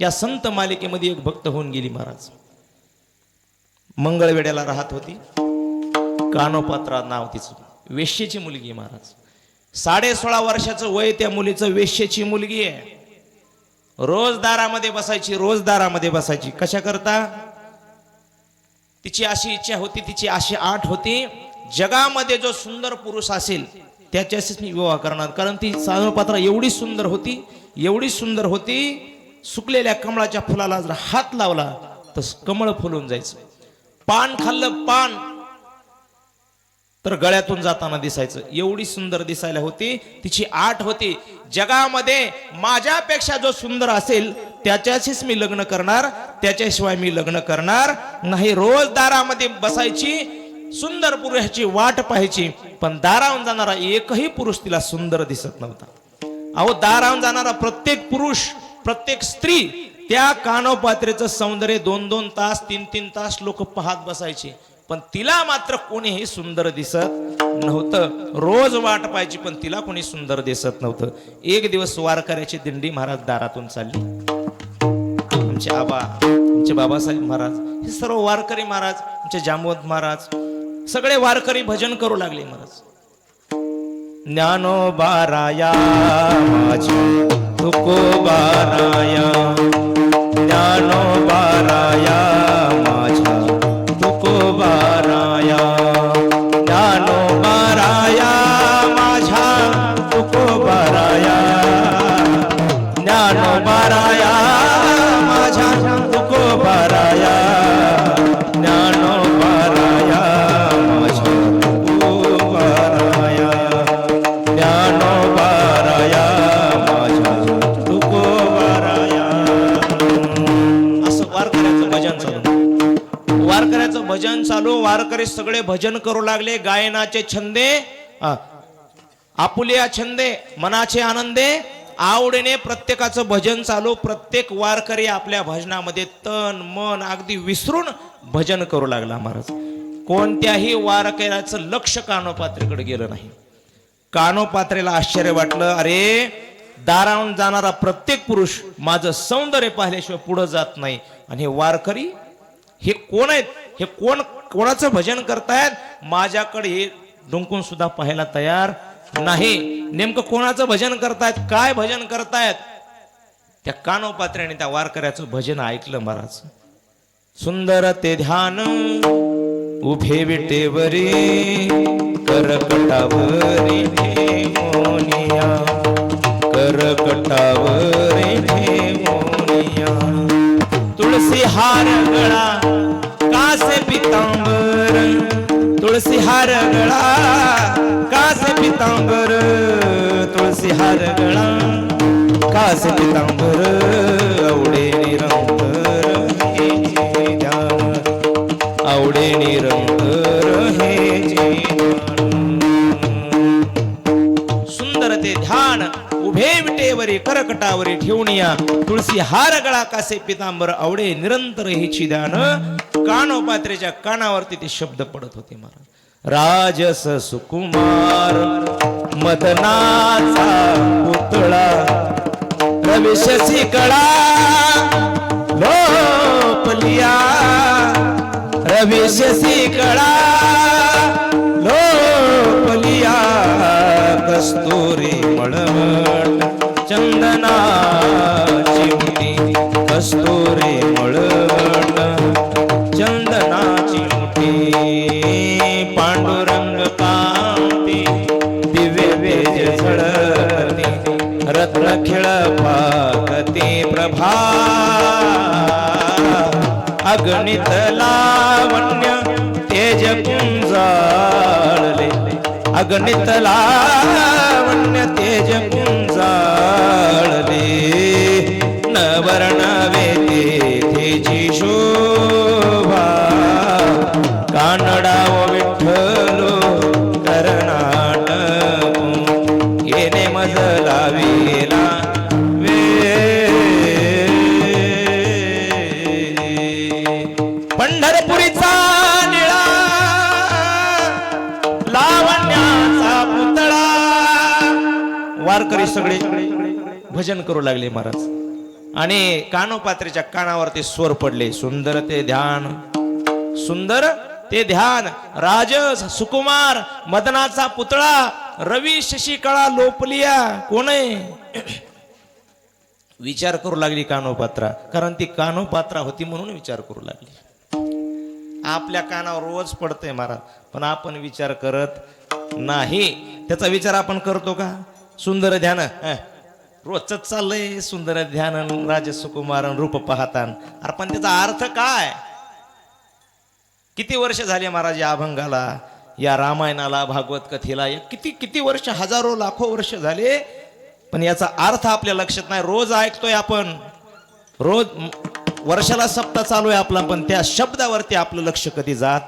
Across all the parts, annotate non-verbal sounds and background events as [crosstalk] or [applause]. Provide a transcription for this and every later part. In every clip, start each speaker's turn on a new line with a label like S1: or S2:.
S1: या संत मालिकेमध्ये एक भक्त होऊन गेली महाराज. मंगळवेड्याला राहत होती. कानोपात्रा नाव तिचं. वेश्येची मुलगी महाराज. साडे सोळा वर्षाचं वय त्या मुलीचं वेश्येची मुलगी आहे. रोज दारामध्ये बसायची रोज दारामध्ये बसायची. कशा करता? तिची अशी इच्छा होती तिची अशी आठ होती जगामध्ये जो सुंदर पुरुष असेल त्याच्याशीच मी विवाह करणार. कारण ती सानोपात्रा एवढी सुंदर होती एवढी सुंदर होती सुकलेल्या कमळाच्या फुलाला जर हात लावला तर कमळ फुलून जायचं. पान खाल्लं पान. तर गळ्यातून जाताना दिसायचं. एवढी सुंदर दिसायला होती. तिची आठ होती. जगामध्ये माझ्यापेक्षा जो सुंदर असेल त्याच्याशीच मी लग्न करणार त्याच्याशिवाय मी लग्न करणार नाही. रोज दारामध्ये बसायची सुंदर पुरुषाची वाट पाहायची पण दारावून जाणारा एकही पुरुष तिला सुंदर दिसत नव्हता. अहो दारावून जाणारा प्रत्येक पुरुष प्रत्येक स्त्री त्या कानोपात्रेचं सौंदर्य दोन दोन तास तीन तीन तास लोक पाहत बसायचे. पण तिला मात्र कोणीही सुंदर दिसत नव्हतं. रोज वाट पाहायची पण तिला कोणी सुंदर दिसत नव्हतं. एक दिवस वारकऱ्याची दिंडी महाराज दारातून चालली. आमचे आबा आमचे बाबासाहेब महाराज हे सर्व वारकरी महाराज आमचे जामवंत महाराज सगळे वारकरी भजन करू लागले महाराज. ज्ञानोबाराया माझी. तुकोबाराया ज्ञानोबाराया माझ्या झालो वारकरी सगळे भजन करू लागले गायनाचे छंदे आपुलिया छंदे मनाचे आनंदे आवडीने प्रत्येकाचं भजन चालू प्रत्येक वारकरी आपल्या भजनामध्ये तन मन अगदी विसरून भजन करू लागला महाराज. कोणत्याही वारकऱ्याचं लक्ष कानोपात्रेकडे गेलं नाही. कानोपात्रेला आश्चर्य वाटलं अरे दारावून जाणारा प्रत्येक पुरुष माझं सौंदर्य पाहिल्याशिवाय पुढं जात नाही. आणि हे वारकरी हे कोण आहेत? हे कोण कोणाचं भजन करतायत? माझ्याकडे हे डुंकून सुद्धा पाहायला तयार नाही. नेमकं कोणाचं भजन करतायत? काय भजन करतायत? त्या कानोपात्र्याने त्या वारकऱ्याचं भजन ऐकलं महाराज. सुंदर ते ध्यान उभे विटेवरी करकटावरी मोनिया करकटावरी मोनिया तुळसी हार गळा कासे पितांबर तुलसी हार गळा. कासे पितांबर तुलसी हार गळा. कासे पितांबर आवडे निरंतर हे जे ध्यान आवडे निरंतर हे जे सुंदर ते ध्यान उभे विटेवरी करकटावरी ठेवूनिया तुळसी हार गळा कासे पितांबर आवडे निरंतर हिची ध्यान कानोपात्रेच्या कानावरती ते शब्द पडत होते महाराज. राजस सुकुमार मदनाचा पुतळा रविशसी कळा लोपलिया रविशसी कळा लोपलिया कस्तुरी मळवट चंदना चिमणी कस्तुरी मळ अगणित लावण्य तेज पुंजाळले अगणित लावण्य तेज पुंजाळले नवर्ण वेतेची शोभा शो वारकरी सगळे भजन करू लागले महाराज. आणि कानोपात्रेच्या कानावरती स्वर पडले. सुंदर ते ध्यान सुंदर ते ध्यान. राजस सुकुमार मदनाचा पुतळा रवी शशिकळा लोपलिया कोण आहे विचार करू लागली कानोपात्रा. कारण ती कानोपात्रा होती म्हणून विचार करू लागली. आपल्या कानावर रोज पडतंय महाराज. पण आपण विचार करत नाही. त्याचा विचार आपण करतो का? सुंदर ध्यान. अं, रोजच चाललंय सुंदर ध्यान राज सुकुमार रूप पाहतान. अरे पण त्याचा अर्थ काय? किती वर्ष झाले महाराज या अभंगाला? या रामायणाला भागवत कथेला? या किती किती वर्ष हजारो लाखो वर्ष झाले? पण याचा अर्थ आपल्या लक्षात नाही. रोज ऐकतोय आपण. रोज वर्षाला सप्ताह चालू आहे आपला पण त्या शब्दावरती आपलं लक्ष कधी जात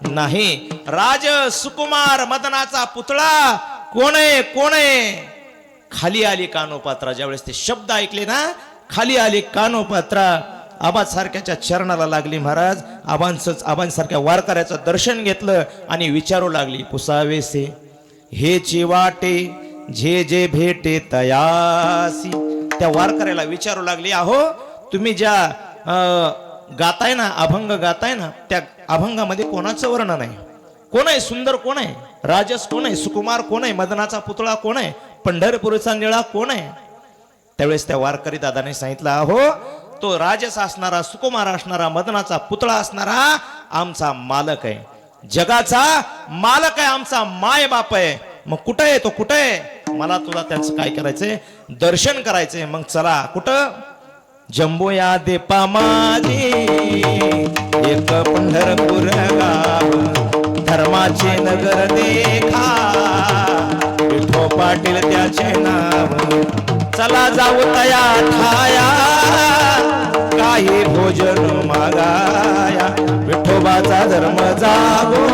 S1: नाही. राज सुकुमार मदनाचा पुतळा कोण आहे? कोण आहे? खाली आली कानोपात्रा. ज्यावेळेस ते शब्द ऐकले ना खाली आली कानोपात्रा आबासारख्याच्या चरणाला लागली महाराज. आबांच आबांसारख्या वारकऱ्याचं दर्शन घेतलं आणि विचारू लागली पुसावेसे हे चिवाटे जे जे भेटे तयासी. त्या वारकऱ्याला विचारू लागली अहो तुम्ही ज्या गाताय ना अभंग गाताय ना त्या अभंगामध्ये कोणाचं वर्णन आहे? कोण आहे सुंदर कोण आहे? राजस कोण आहे? सुकुमार कोण आहे? मदनाचा पुतळा कोण आहे? पंढरपूरचा निळा कोण आहे? त्यावेळेस त्या वारकरी दादाने सांगितलं अहो तो राजस असणारा सुकुमार असणारा मदनाचा पुतळा असणारा आमचा मालक आहे. जगाचा मालक आहे आमचा माय बाप आहे. मग कुठं आहे तो? कुठं आहे? मला तुला त्याचं काय करायचंय? दर्शन करायचंय. मग चला कुठं? जम्बो या देपा माझी एक पंढरपूर गाव धर्माचे नगर देखा. पाटील त्याचे नाव. चला जाऊ तया ठाया. काही भोजन मागाया. विठोबाचा धर्म जागो.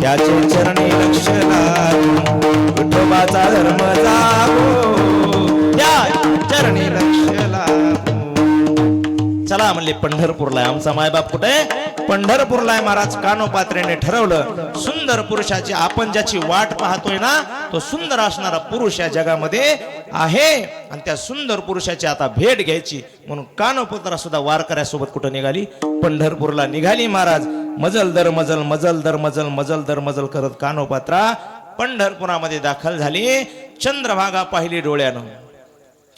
S1: त्याचे चरणी लक्ष लागो. विठोबाचा धर्म जागो. त्या चरणी लक्ष चला म्हणले पंढरपूरला. आहे. आमचा मायबाप कुठे? पंढरपूरला आहे महाराज. कानोपात्रेने ठरवलं सुंदर पुरुषाची आपण ज्याची वाट पाहतोय ना तो सुंदर असणारा पुरुष या जगामध्ये आहे. आणि त्या सुंदर पुरुषाची आता भेट घ्यायची. म्हणून कानोपात्रा सुद्धा वारकऱ्यासोबत कुठं निघाली? पंढरपूरला निघाली महाराज. मजल दर मजल मजल दर मजल मजल दर मजल करत कानोपात्रा पंढरपुरामध्ये दाखल झाली. चंद्रभागा पाहिली डोळ्यानं.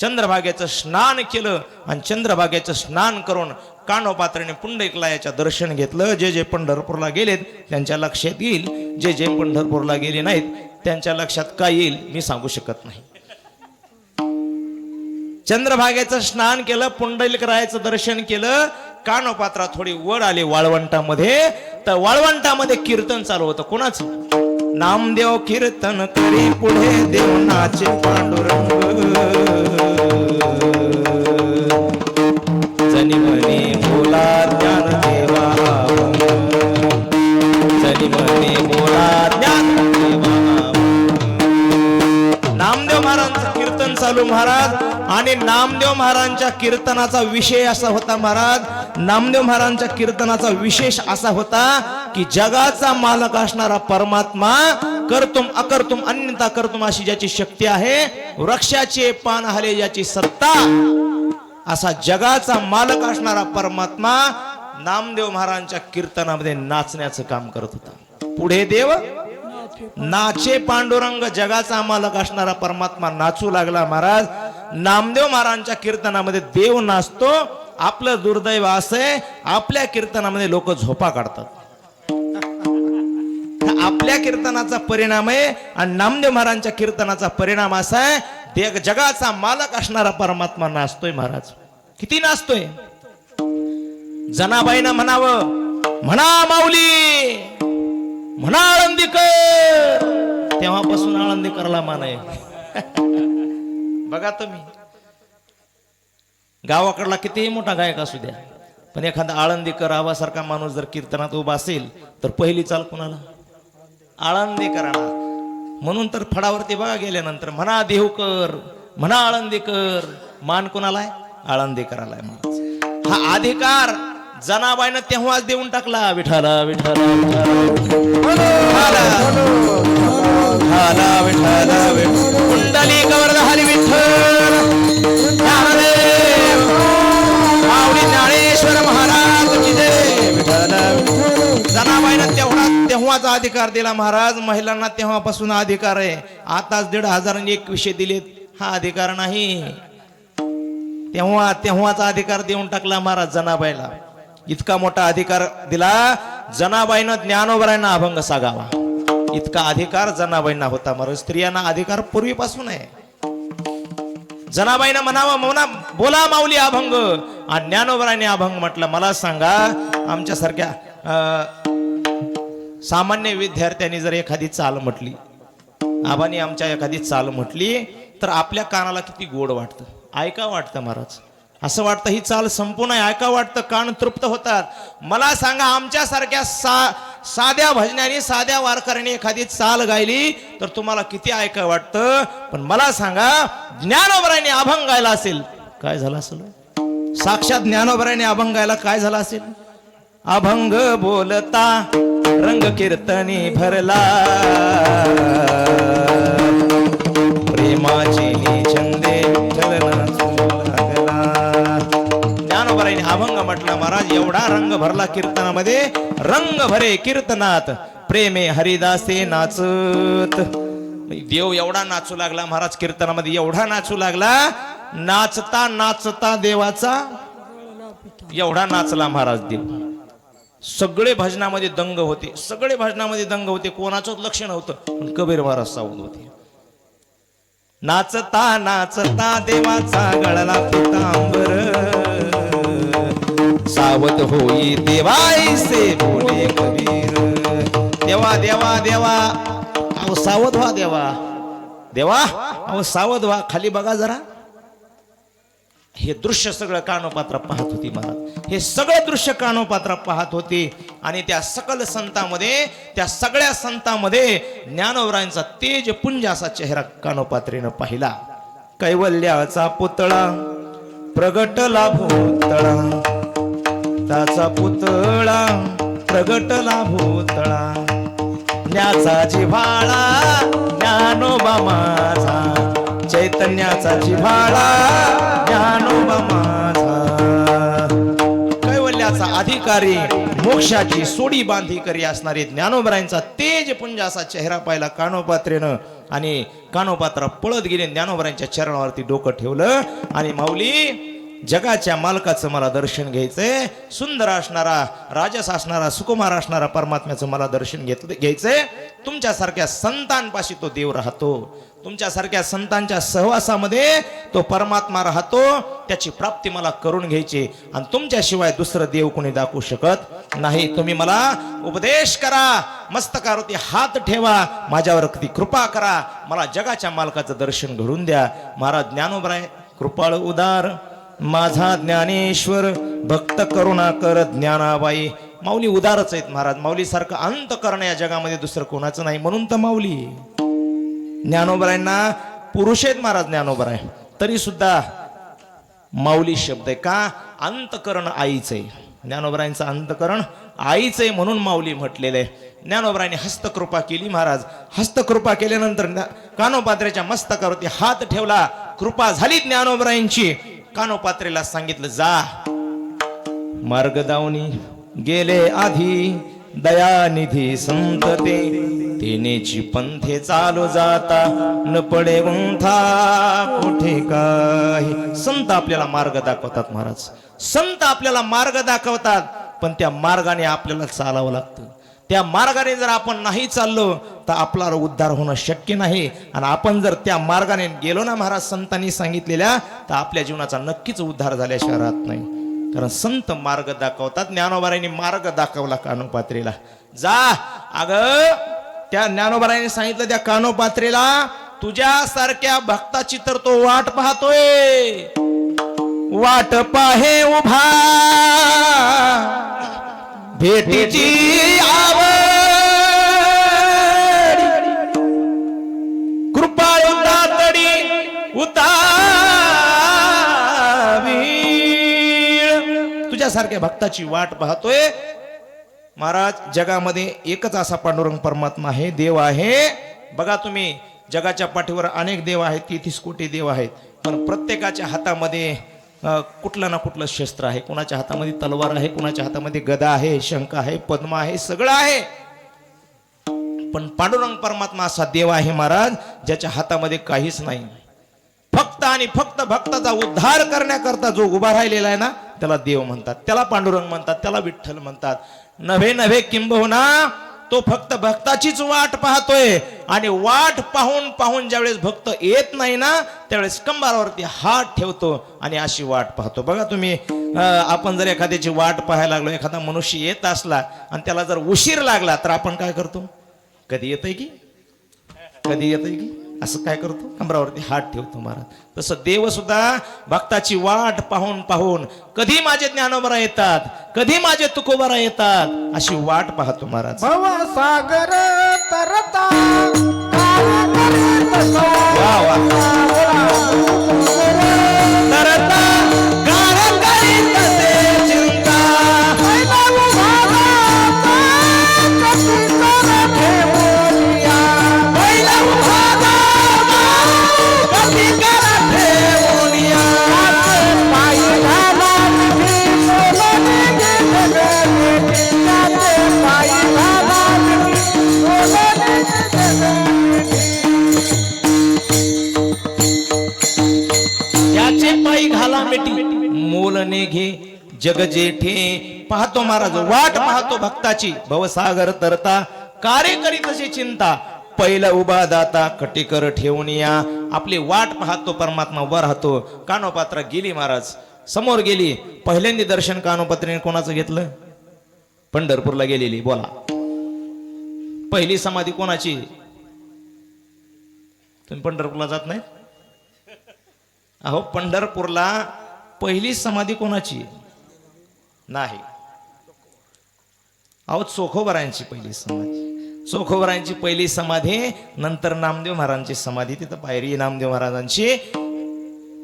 S1: चंद्रभागेचं स्नान केलं आणि चंद्रभागेचं स्नान करून कानोपात्रेने पुंडलिकला याच्या दर्शन घेतलं. जे जे पंढरपूरला गेलेत त्यांच्या लक्षात येईल. जे जे पंढरपूरला गेले नाहीत त्यांच्या लक्षात काय येईल मी सांगू शकत नाही. चंद्रभागेचं स्नान केलं पुंडलिकरायाचं दर्शन केलं. कानोपात्रा थोडी वर आली वाळवंटामध्ये. तर वाळवंटामध्ये कीर्तन चालू होतं. कोणाचं? नामदेव कीर्तन करी पुढे देव नाचे पांडुरंग. जनी म्हणे बोला ज्ञान देवा जनी म्हणे बोला ज्ञान देवा नामदेव महाराजांचं कीर्तन चालू महाराज. आणि नामदेव महाराजांच्या कीर्तनाचा विषय असा होता महाराज. नामदेव महाराजांच्या कीर्तनाचा विशेष असा होता की जगाचा मालक असणारा परमात्मा करतुम अकर्तुम अन्यता करतुम अशी ज्याची शक्ती आहे वृक्षाचे पान हले ज्याची सत्ता. असा जगाचा मालक असणारा परमात्मा नामदेव महाराजांच्या कीर्तनामध्ये नाचण्याचं काम करत होता. पुढे देव नाचे पांडुरंग जगाचा मालक असणारा परमात्मा नाचू लागला महाराज. नामदेव महाराजांच्या कीर्तनामध्ये देव नाचतो आपलं दुर्दैव असं आहे आपल्या कीर्तनामध्ये लोक झोपा काढतात. आपल्या कीर्तनाचा परिणाम आहे आणि नामदेव महाराजांच्या कीर्तनाचा परिणाम असा आहे. जगाचा मालक असणारा परमात्मा नाचतोय महाराज. किती नाचतोय? जनाबाईनं म्हणावं म्हणा माऊली म्हणा आळंदीकर. तेव्हापासून आळंदीकरला मान आहे. [laughs] बघा तुम्ही. गावाकडला कितीही मोठा गायक असू द्या पण एखादा आळंदीकर आवासारखा माणूस जर कीर्तनात उभा असेल तर पहिली चाल कुणाला? आळंदीकरांना म्हणून तर फडावरती बघा गेल्यानंतर म्हणा देहूकर म्हणा आळंदीकर. मान कुणाला आहे आळंदीकराला आहे महाराज हा अधिकार जनाबाईनं तेव्हाच देऊन टाकला. विठाला विठाला विठाला विठाला विठाला अधिकार दिला महाराज. महिलांना तेव्हापासून अधिकार आहे. आताच दीड हजारांनी एक विषय दिलेत. हा अधिकार नाही. तेव्हा तेव्हाचा अधिकार देऊन टाकला महाराज जनाबाईला. इतका मोठा अधिकार दिला जनाबाईनं ज्ञानोबरांना अभंग सागावा. इतका अधिकार जनाबाईंना होता महाराज. स्त्रियांना अधिकार पूर्वीपासून आहे. जनाबाईनं म्हणावं म्हणा बोला माऊली अभंग. आणि ज्ञानोबराने अभंग म्हटलं मला सांगा आमच्यासारख्या अं, सामान्य विद्यार्थ्यांनी जर एखादी चाल म्हटली आबानी आमच्या एखादी चाल म्हटली तर आपल्या कानाला किती गोड वाटतं? ऐका वाटतं महाराज. असं वाटतं ही चाल संपूर्ण आहे. ऐका वाटतं. कान तृप्त होतात. मला सांगा आमच्यासारख्या सा साध्या भजनाने साध्या वारकऱ्याने एखादी चाल गायली तर तुम्हाला किती ऐका वाटतं? पण मला सांगा ज्ञानोबराने अभंग गायला असेल काय झालं असेल? साक्षात ज्ञानोबराने अभंग गायला काय झालं असेल? अभंग बोलता रंग कीर्तनी भरला. प्रेमाची छंदे ज्ञानोबराईने अभंग म्हटला महाराज एवढा रंग भरला कीर्तनामध्ये रंग भरे कीर्तनात प्रेमे हरिदासे नाचत. देव एवढा नाचू लागला महाराज कीर्तनामध्ये एवढा नाचू लागला नाचता नाचता देवाचा एवढा नाचला महाराज देव. सगळे भजनामध्ये दंग होते. सगळे भजनामध्ये दंग होते. कोणाचंच लक्ष नव्हतं. पण कबीर महाराज सावध होते. नाचता नाचता देवाचा गळला पितांबर. सावध होई देवाईसे बोले कबीर. देवा देवा देवा. अहो सावध व्हा देवा. देवा अहो सावध व्हा. खाली बघा जरा. हे दृश्य सगळं कानोपात्र पाहत होती महाराज. हे सगळं दृश्य कानोपात्रा पाहत होती आणि त्या सकल संतामध्ये त्या सगळ्या संतामध्ये ज्ञानोबरायांचा तेज पुंज असा चेहरा कानोपात्रीनं पाहिला. कैवल्याचा पुतळा प्रगटला भूतळा त्याचा पुतळा प्रगटला भूतळा ज्ञाचा जिव्हाळा ज्ञानोबा माझा. चैतन्याचा जिव्हाळा ज्ञानोबा माझा. कैवल्याचा अधिकारी मोक्षाची सोडी बांधी करी असणारे ज्ञानोबरायांचा तेज पुंज असा चेहरा पाहिला कानोपात्रेनं. आणि कानोपात्रा पळत गेले ज्ञानोबरायांच्या चरणावरती डोकं ठेवलं. आणि माऊली जगाच्या मालकाचं मला दर्शन घ्यायचंय. सुंदर असणारा राजस असणारा सुकुमार असणारा परमात्म्याचं मला दर्शन घेत घ्यायचंय. तुमच्यासारख्या संतांपाशी तो देव राहतो. तुमच्यासारख्या संतांच्या सहवासामध्ये तो परमात्मा राहतो त्याची प्राप्ती मला करून घ्यायची आणि तुमच्याशिवाय दुसरं देव कोणी दाखवू शकत नाही. तुम्ही मला उपदेश करा मस्तकावरती हात ठेवा माझ्यावर कधी कृपा करा मला जगाच्या मालकाचं दर्शन घडून द्या. महाराज ज्ञानोबराय कृपाळ उदार माझा ज्ञानेश्वर भक्त करुणा कर ज्ञानाबाई. माऊली उदारच आहेत महाराज माऊली सारखं अंत करणं या जगामध्ये दुसरं कोणाचं नाही म्हणून तर माऊली. ज्ञानोबरायांना पुरुष आहेत महाराज ज्ञानोबराय. तरी सुद्धा माऊली शब्द आहे का? अंतकरण आईचं. आहे ज्ञानोबरायांचं अंतकरण आईचं आहे म्हणून माऊली म्हटलेलं. आहे ज्ञानोबरायांनी हस्तकृपा केली महाराज. हस्तकृपा केल्यानंतर कानोपात्र्याच्या मस्तकावरती हात ठेवला. कृपा झाली ज्ञानोबरायांची. कानोपात्रेला सांगितलं जा. मार्गदावनी गेले आधी दयानिधी संतते. तेनेची पंथे चालू जाता. न पडे गुंथा कुठे काय संत आपल्याला मार्ग दाखवतात महाराज. संत आपल्याला मार्ग दाखवतात पण त्या मार्गाने आपल्याला चालावं लागतं. त्या मार्गाने जर आपण नाही चाललो तर आपला उद्धार होणं शक्य नाही. आणि आपण जर त्या मार्गाने गेलो ना महाराज संतांनी सांगितलेल्या तर आपल्या जीवनाचा नक्कीच उद्धार झाल्याशिवाय राहत नाही. कारण संत मार्ग दाखवतात ज्ञानोबारायांनी मार्ग दाखवला कानोपात्रीला. जा अग त्या ज्ञानोबारायांनी सांगितलं त्या कानोपात्रीला तुझ्या सारख्या भक्ताची तर तो वाट पाहतोय. वाट पाहे उभा. भेटीची आवड. कृपाळू तातडी उतावी. तुझ्यासारख्या भक्ताची वाट पाहतोय. महाराज जगामध्ये एकच असा पांडुरंग परमात्मा आहे देव आहे. बघा तुम्ही जगाच्या पाठीवर अनेक देव आहेत तेहतीस कोटी देव आहेत. पण प्रत्येकाच्या हातामध्ये कुठलं ना कुठलं शस्त्र आहे. कुणाच्या हातामध्ये तलवार आहे कुणाच्या हातामध्ये गदा आहे शंख आहे पद्म आहे सगळं आहे. पण पांडुरंग परमात्मा असा देव आहे महाराज ज्याच्या हातामध्ये काहीच नाही. फक्त आणि फक्त भक्ताचा उद्धार करण्याकरता जो उभा राहिलेला आहे ना त्याला देव म्हणतात. त्याला पांडुरंग म्हणतात त्याला विठ्ठल म्हणतात. नव्हे नव्हे किंबहुना तो फक्त भक्ताचीच वाट पाहतोय. आणि वाट पाहून पाहून ज्यावेळेस भक्त येत नाही ना त्यावेळेस कंबारावरती हात ठेवतो आणि अशी वाट पाहतो. बघा तुम्ही आपण जर एखाद्याची वाट पाहायला लागलो एखादा मनुष्य येत असला आणि त्याला जर उशीर लागला तर आपण काय करतो? कधी येतंय की? कधी येतंय की? असं काय करतो? कमरावरती हात ठेवतो महाराज. तसं देव सुद्धा भक्ताची वाट पाहून पाहून कधी माझे ज्ञानोबरा येतात कधी माझे तुकोबरा येतात अशी वाट पाहतो महाराज.
S2: सागर तरता
S1: वा वा. मोल निघे घे जग जेठे. पाहतो महाराज वाट पाहतो भक्ताची. भवसागर तरता कार्य करीत अशी चिंता. पहिला उभा दाता कटीकर ठेवून या. आपली वाट पाहतो परमात्मा वर राहतो. कानोपात्रा गेली महाराज. समोर गेली. पहिल्यांदा दर्शन कानोपात्रीने कोणाचं घेतलं? पंढरपूरला गेलेली बोला. पहिली समाधी कोणाची? तुम्ही पंढरपूरला जात नाही? अहो पंढरपूरला पहिली समाधी कोणाची? नाही. अहो चोखोबरायांची पहिली समाधी. चोखोबरायांची पहिली समाधी नंतर नामदेव महाराजांची समाधी तिथं पायरी नामदेव महाराजांची.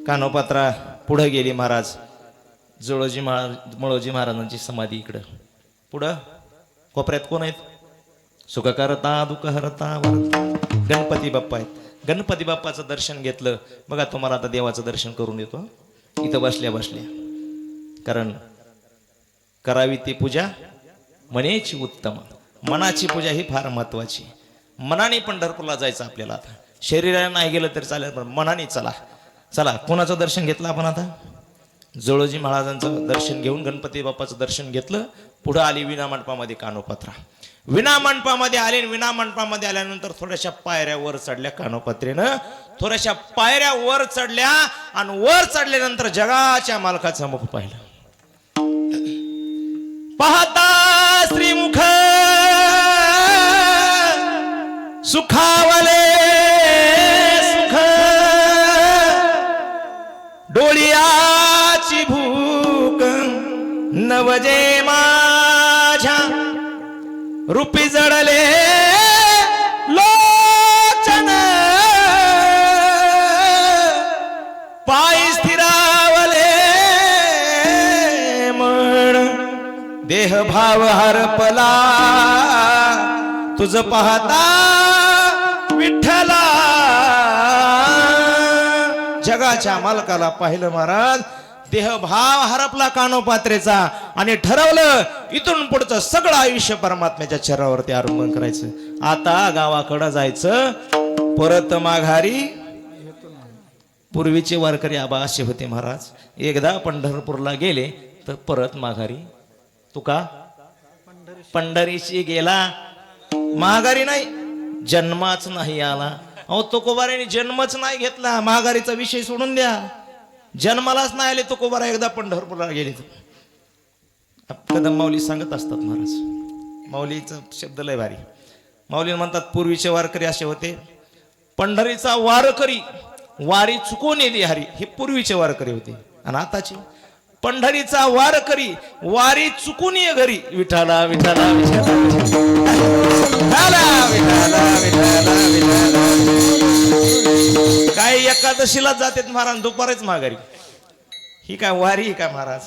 S1: कानोपात्रा पुढं गेली महाराज. जोळोजी महाराज मळोजी महाराजांची समाधी इकडं. पुढं? कोपऱ्यात कोण आहेत? सुख करता दुःख हरता वरता. गणपती बाप्पा आहेत. गणपती बाप्पाचं दर्शन घेतलं. बघा तुम्हाला आता देवाचं दर्शन करून देतो. इथं बसल्या बसल्या. कारण करावी ती पूजा मनेची उत्तम. मनाची पूजा ही फार महत्वाची. मनाने पंढरपूरला जायचं आपल्याला आता. शरीराला नाही गेलं तरी चालेल पण मनाने चला. चला कोणाचं दर्शन घेतलं आपण आता? जोळोजी महाराजांचं दर्शन घेऊन गणपती बाप्पाचं दर्शन घेतलं. पुढं आली विना मंडपामध्ये कानोपात्रा विना मंडपामध्ये आले विनामंडपामध्ये विना मंडपामध्ये आल्यानंतर थोड्याशा पायऱ्या वर चढल्या कानोपात्रेनं. थोड्याशा पायऱ्या वर चढल्या आणि वर चढल्यानंतर जगाच्या मालकाचं मुख पाहिलं. पाहता श्रीमुख सुखावले सुख. डोळियाची भूक नवजे मा रुपी जडले लोचन. पाय स्थिरावले म्हण. देह भाव हरपला. तुझ पाहता विठ्ठला. जगाच्या मालकाला पाहिलं महाराज. देहभाव हरपला कानो पात्रेचा आणि ठरवलं इथून पुढचं सगळं आयुष्य परमात्म्याच्या चरावरती आरोपण करायचं. आता गावाकडं जायचं परत माघारी. पूर्वीचे वारकरी आबा असे होते महाराज. एकदा पंढरपूरला गेले तर परत माघारी. तुका पंढरीशी गेला. माघारी नाही जन्माच नाही आला. अहो तुकोबाराने जन्मच नाही घेतला. माघारीचा विषय सोडून द्या. जन्मालाच नाही आले तुकोबारा एकदा पंढरपूरला गेले कदम माऊली सांगत असतात महाराज. माऊलीचा शब्द लय भारी. माऊली म्हणतात पूर्वीचे वारकरी असे होते पंढरीचा वारकरी वारी चुकून येली हरी हे पूर्वीचे वारकरी होते. आणि आताचे पंढरीचा वारकरी वारी चुकून ये घरी. विठाला विठाला विठाला विठाला विठाला विठाला काय एकादशीला जातात महाराज दुपारच माघारी. ही काय वारी ही काय महाराज?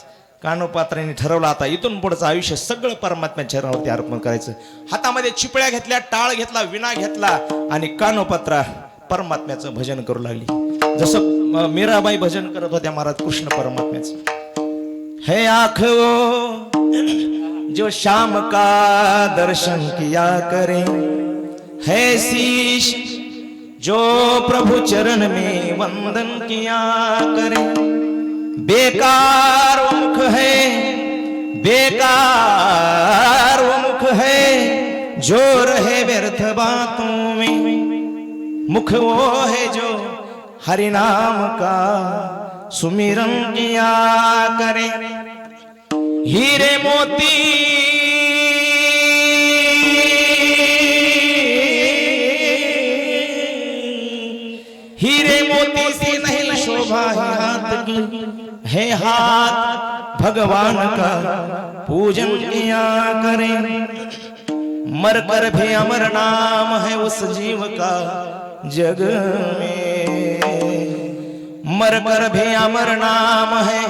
S1: कानोपात्राने ठरवलं आता इथून पुढचं आयुष्य सगळं परमात्म्याच्या चरणावरती अर्पण करायचं. हातामध्ये चिपळ्या घेतल्या टाळ घेतला विना घेतला आणि कानोपात्रा परमात्म्याचं भजन करू लागली. जसं मीराबाई भजन करत होत्या महाराज कृष्ण परमात्म्याचं. है आखो जो शाम का दर्शन किया करे है शीश जो प्रभु चरण में वंदन किया करे। बेकार मुख है, बेकार मुख है, जो रहे व्यर्थ बातों में। मुख वो है जो हरि नाम का सुमिरन किया करे। हीरे मोती शोभा है हाथ की। है हाथ, भगवान का पूजन किया करें। मर कर भी अमर नाम है उस जीव का जग में। मर कर भी अमर नाम है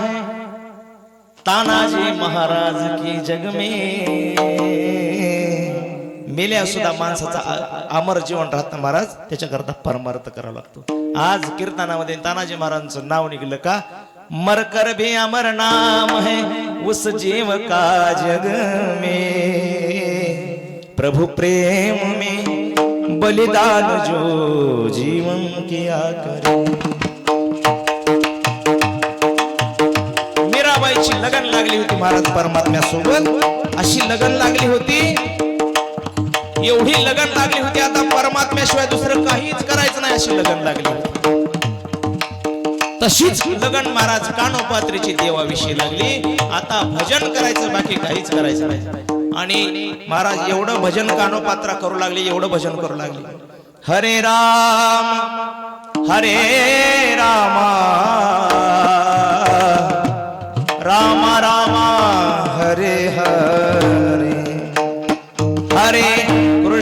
S1: तानाजी महाराज की जग में। मेल्या सुद्धा माणसाचा अमर जीवन राहत महाराज. त्याच्याकरता परमार्थ करावा लागतो. आज कीर्तनामध्ये तानाजी महाराजांचं नाव निघलं का? मर कर भी अमर नाम है उस जीव का जग में? प्रभु प्रेम में बलिदान जो जीवन किया करे मीराबाईची लगन लागली होती महाराज परमात्म्यासोबत. अशी लगन लागली होती एवढी लगन लागली होती आता परमात्म्याशिवाय दुसरं काहीच करायचं नाही अशी लगन लागली होती. तशीच लगन महाराज कानोपात्रीची देवाविषयी लागली. आता भजन करायचं बाकी काहीच करायचं नाही. आणि महाराज एवढं भजन कानोपात्रा करू लागली एवढं भजन करू लागली. हरे राम हरे रामा.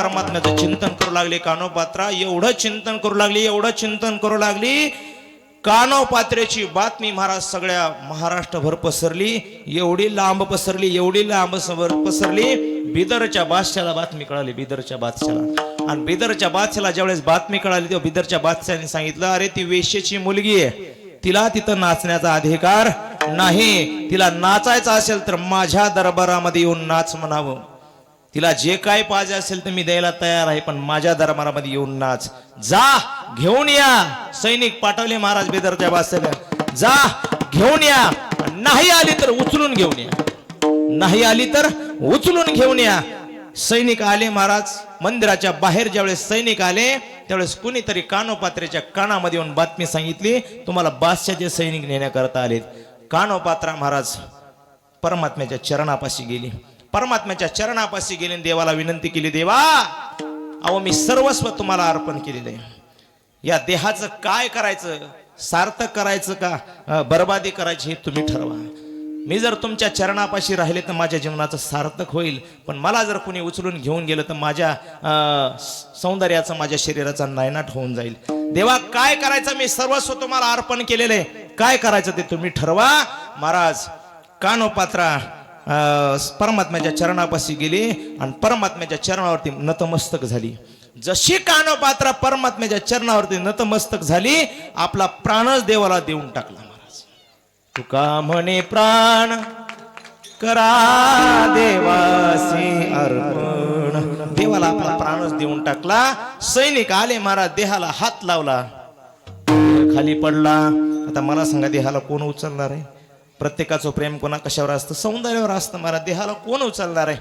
S1: परमात्म्याचं चिंतन करू लागली कानोपात्रा एवढं चिंतन करू लागली एवढं चिंतन करू लागली. कानोपात्र्याची बातमी महाराज सगळ्या महाराष्ट्रभर पसरली. एवढी लांब पसरली एवढी लांब पसरली. बिदरच्या बादशाला बातमी कळाली बिदरच्या बादशाला आणि बिदरच्या बादशाला ज्यावेळेस बातमी कळाली तेव्हा बिदरच्या बादशाने सांगितलं अरे ती वेश्येची मुलगी आहे. तिला तिथं नाचण्याचा अधिकार नाही. तिला नाचायचं असेल तर माझ्या दरबारामध्ये येऊन नाच म्हणावं. तिला जे काय पाहिजे असेल तर मी द्यायला तयार आहे पण माझ्या दरबारामध्ये येऊन नाच. जा घेऊन या सैनिक पाठवले महाराज बेदरच्या बादशाला जा घेऊन या नाही आली तर उचलून घेऊन या. नाही आली तर उचलून घेऊन या. सैनिक आले महाराज मंदिराच्या बाहेर ज्यावेळेस सैनिक आले त्यावेळेस कुणीतरी कानोपात्रेच्या कानामध्ये येऊन बातमी सांगितली तुम्हाला बादशाचे सैनिक नेण्याकरता आलेत. कानोपात्रा महाराज परमात्म्याच्या चरणापाशी गेली. परमात्म्याच्या चरणापाशी गेली आणि देवाला विनंती केली देवा अहो मी सर्वस्व तुम्हाला अर्पण केलेलं आहे. या देहाचं काय करायचं? सार्थक करायचं का? बरबादी बर्बादी करायची हे तुम्ही ठरवा. मी जर तुमच्या चरणापाशी राहिले तर माझ्या जीवनाचं सार्थक होईल. पण मला जर कुणी उचलून घेऊन गेलं तर माझ्या सौंदर्याचा माझ्या शरीराचा नायनाट होऊन जाईल. देवा काय करायचं? मी सर्वस्व तुम्हाला अर्पण केलेलं आहे. काय करायचं ते तुम्ही ठरवा. महाराज कानोपात्रा परमात्म्याच्या चरणापाशी गेली आणि परमात्म्याच्या चरणावरती नतमस्तक झाली. जशी कानोपात्रा परमात्म्याच्या चरणावरती नतमस्तक झाली आपला प्राणच देवाला देऊन टाकला महाराज. तुका म्हणे प्राण करा देवासी अर्पण. देवाला आपला प्राणच देऊन टाकला. सैनिक आले महाराज देहाला हात लावला. खाली पडला. आता मला सांगा देहाला कोण उचलणार आहे? प्रत्येकाचं प्रेम कोणा कशावर असतं? सौंदर्यावर असतं मला देहाला कोण उचलणार आहे?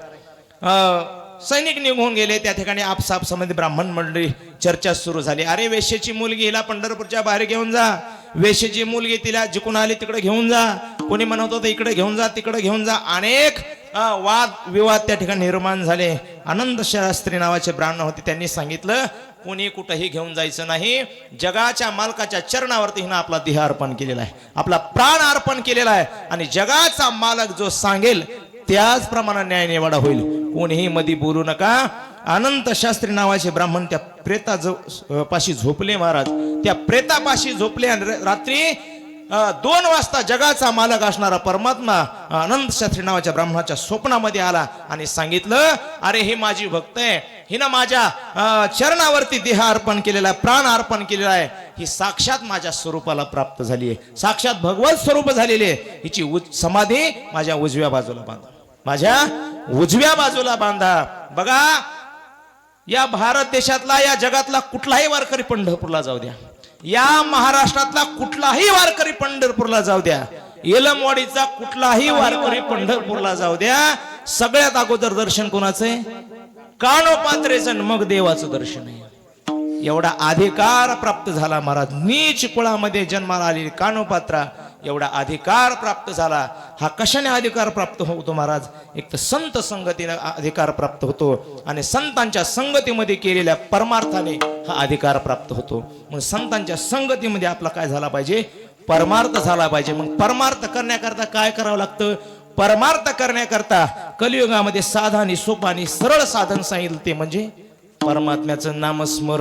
S1: सैनिक निघून गेले. त्या ठिकाणी आपसापसामध्ये ब्राह्मण मंडळी चर्चा सुरू झाली. अरे वेश्याची मुलगी हिला पंढरपूरच्या बाहेर घेऊन जा. वेश्येची मुलगी तिला जिकून आली तिकडे घेऊन जा. कोणी म्हणत होतं इकडे घेऊन जा तिकडे घेऊन जा. अनेक वाद विवाद त्या ठिकाणी निर्माण झाले. आनंद शास्त्री नावाचे ब्राह्मण होते. त्यांनी सांगितलं कुणी कुठंही घेऊन जायचं नाही. जगाच्या मालकाच्या चरणावरती हिनं आपला देह अर्पण केलेला आहे. आपला प्राण अर्पण केलेला आहे. आणि जगाचा मालक जो सांगेल त्याचप्रमाणे न्याय निवाडा होईल. कोणीही मधी बोलू नका. अनंत शास्त्री नावाचे ब्राह्मण त्या प्रेता जो- पाशी झोपले महाराज. त्या प्रेतापाशी झोपले आणि रात्री दोन वाजता जगाचा मालक असणारा परमात्मा अनंत शास्त्री नावाच्या ब्राह्मणाच्या स्वप्नामध्ये आला आणि सांगितलं अरे ही माझी भक्त आहे. हिनं माझ्या चरणावरती देह अर्पण केलेला आहे प्राण अर्पण केलेला आहे. ही साक्षात माझ्या स्वरूपाला प्राप्त झाली आहे. साक्षात भगवत स्वरूप झालेली आहे. हिची उज- समाधी माझ्या उजव्या बाजूला बांधा. माझ्या उजव्या बाजूला बांधा. बघा या भारत देशातला या जगातला कुठलाही वारकरी पंढरपूरला जाऊ द्या. या महाराष्ट्रातला कुठलाही वारकरी पंढरपूरला जाऊ द्या. येलमवाडीचा कुठलाही वारकरी पंढरपूरला जाऊ द्या. सगळ्यात अगोदर दर्शन कोणाचं आहे? कानोपात्रेचं मग देवाचं दर्शन आहे. एवढा अधिकार प्राप्त झाला महाराज. नीच कुळामध्ये जन्माला आलेली कानोपात्रा एवढा अधिकार प्राप्त झाला. हा कशाने अधिकार प्राप्त होतो महाराज? एक तर संत संगतीने अधिकार प्राप्त होतो आणि संतांच्या संगतीमध्ये केलेल्या परमार्थाने हा अधिकार प्राप्त होतो. मग संतांच्या संगतीमध्ये आपला काय झाला पाहिजे? परमार्थ झाला पाहिजे. मग परमार्थ करण्याकरता काय करावं लागतं? परमार्थ करण्याकरता कलियुगामध्ये साधा आणि सोपा आणि सरळ साधन सांगितलं ते म्हणजे परमात्म्याचं नामस्मरण.